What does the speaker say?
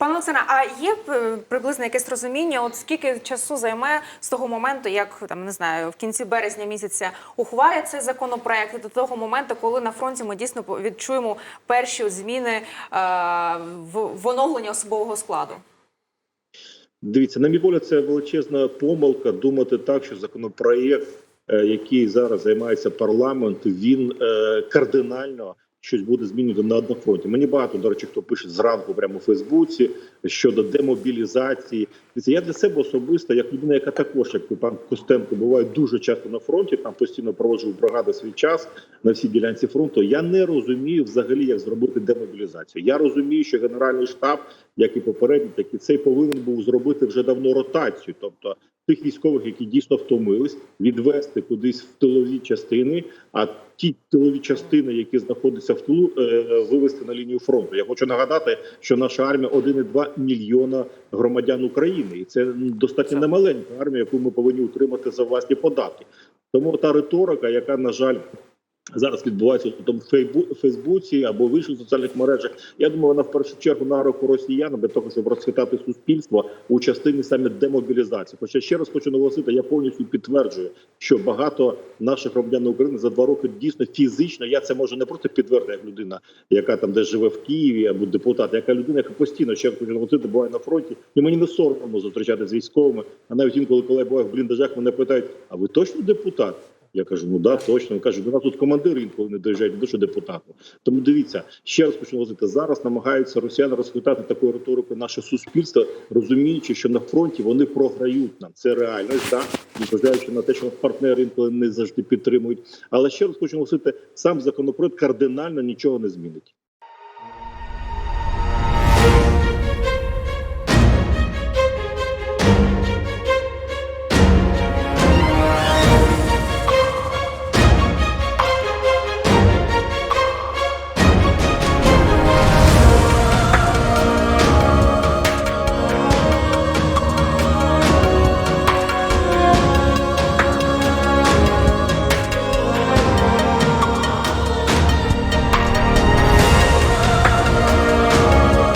Пане Олександре, а є е, приблизно якесь розуміння, от скільки часу займе з того моменту, як там не знаю, в кінці березня місяця ухвалять цей законопроект, до того моменту, коли на фронті ми дійсно відчуємо перші зміни е, в, оновленні особового складу? Дивіться, на мій погляд, це величезна помилка думати так, що законопроєкт, е, який зараз займається парламент, він кардинально щось буде змінювати на одному фронті. Мені багато, до речі, хто пише зранку прямо у Фейсбуці щодо демобілізації. Я для себе особисто, як людина, яка також, як пан Костенко, буває дуже часто на фронті, там постійно проводжу бригади свій час на всій ділянці фронту. Я не розумію взагалі, як зробити демобілізацію. Я розумію, що генеральний штаб, як і попередній, так і цей повинен був зробити вже давно ротацію, тобто. Тих військових, які дійсно втомились, відвести кудись в тилові частини, а ті тилові частини, які знаходяться в тилу, е, вивести на лінію фронту. Я хочу нагадати, що наша армія 1,2 мільйона громадян України, і це достатньо немаленька армія, яку ми повинні утримати за власні податки. Тому та риторика, яка на жаль. Зараз відбувається у тому Фейсбуці або в інших соціальних мережах. Я думаю, вона в першу чергу на руку росіян для того, щоб розхитати суспільство у частині саме демобілізації. Хоча ще раз хочу наголосити, я повністю підтверджую, що багато наших громадян України за два роки дійсно фізично. Я це можу не просто підтвердити як людина, яка там десь живе в Києві або депутат, яка людина, яка постійно ще хочу наголосити, буває на фронті, і мені не соромно зустрічати з військовими. А навіть інколи, коли я буваю в бліндажах, мене питають: а ви точно депутат? Я кажу, ну да, точно. Він каже, до нас тут командир інколи не доїжджають, не до що депутату. Тому дивіться, ще раз почну наголосити, зараз намагаються росіяни розхитати таку риторику наше суспільство, розуміючи, що на фронті вони програють нам. Це реальність, да? незважаючи на те, що партнери інколи не завжди підтримують. Але ще раз хочу наголосити, сам законопроект кардинально нічого не змінить.